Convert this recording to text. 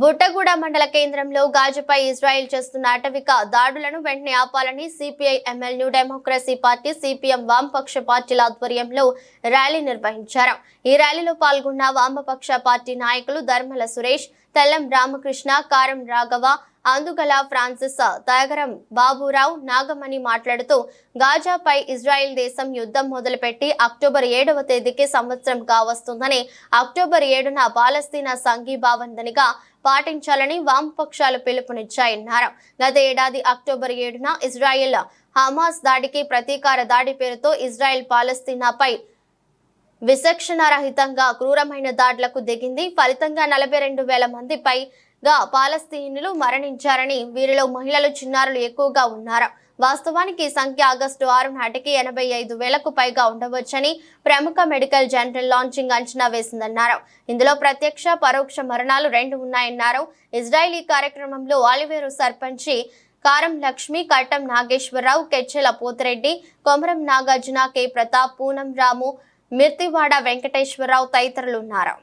బుట్టగూడ మండల కేంద్రంలో గాజుపై ఇజ్రాయెల్ చేస్తున్న అటవిక దాడులను వెంటనే ఆపాలని CPI ML New Democracy party CPM వామపక్ష పార్టీల ఆధ్వర్యంలో ర్యాలీ నిర్వహించారు. ఈ ర్యాలీలో పాల్గొన్న వామపక్ష పార్టీ నాయకులు ధర్మల సురేష్ తెల్లం రామకృష్ణ కారం రాఘవ అందుగల ఫ్రాన్సిస్ తగరం బాబురావు నాగమణి మాట్లాడుతూ గాజాపై ఇజ్రాయెల్ దేశం యుద్ధం మొదలుపెట్టి అక్టోబర్ ఏడవ తేదీకి సంవత్సరం కావస్తుందని అక్టోబర్ ఏడున పాలస్తీనా సంఘీభావందనిగా పాటించాలని వామపక్షాలు పిలుపునిచ్చాయన్నారు గత ఏడాది అక్టోబర్ ఏడున ఇజ్రాయెల్ హమాస్ దాడికి ప్రతీకార దాడి పేరుతో ఇజ్రాయెల్ పాలస్తీనాపై విచక్షణారహితంగా క్రూరమైన దాడులకు దిగింది. ఫలితంగా నలభై రెండు వేల మంది పైగా పాలస్తీనులు మరణించారని వీరిలో మహిళలు చిన్నారులు ఎక్కువగా ఉన్నారు. వాస్తవానికి ఈ సంఖ్య ఆగస్టు ఆరు నాటికి ఎనభై ఐదు వేలకు పైగా ఉండవచ్చని ప్రముఖ మెడికల్ జనరల్ లాంచింగ్ అంచనా వేసిందన్నారు. ఇందులో ప్రత్యక్ష పరోక్ష మరణాలు రెండు ఉన్నాయన్నారు. ఇజ్రాయిలీ కార్యక్రమంలో ఆలివేరు సర్పంచి కారం లక్ష్మి కట్టం నాగేశ్వరరావు కెచ్చెల పోతిరెడ్డి కొమరం నాగార్జున కె. ప్రతాప్ పూనం రాము మిర్తివాడ వెంకటేశ్వరరావు తదితరులు ఉన్నారు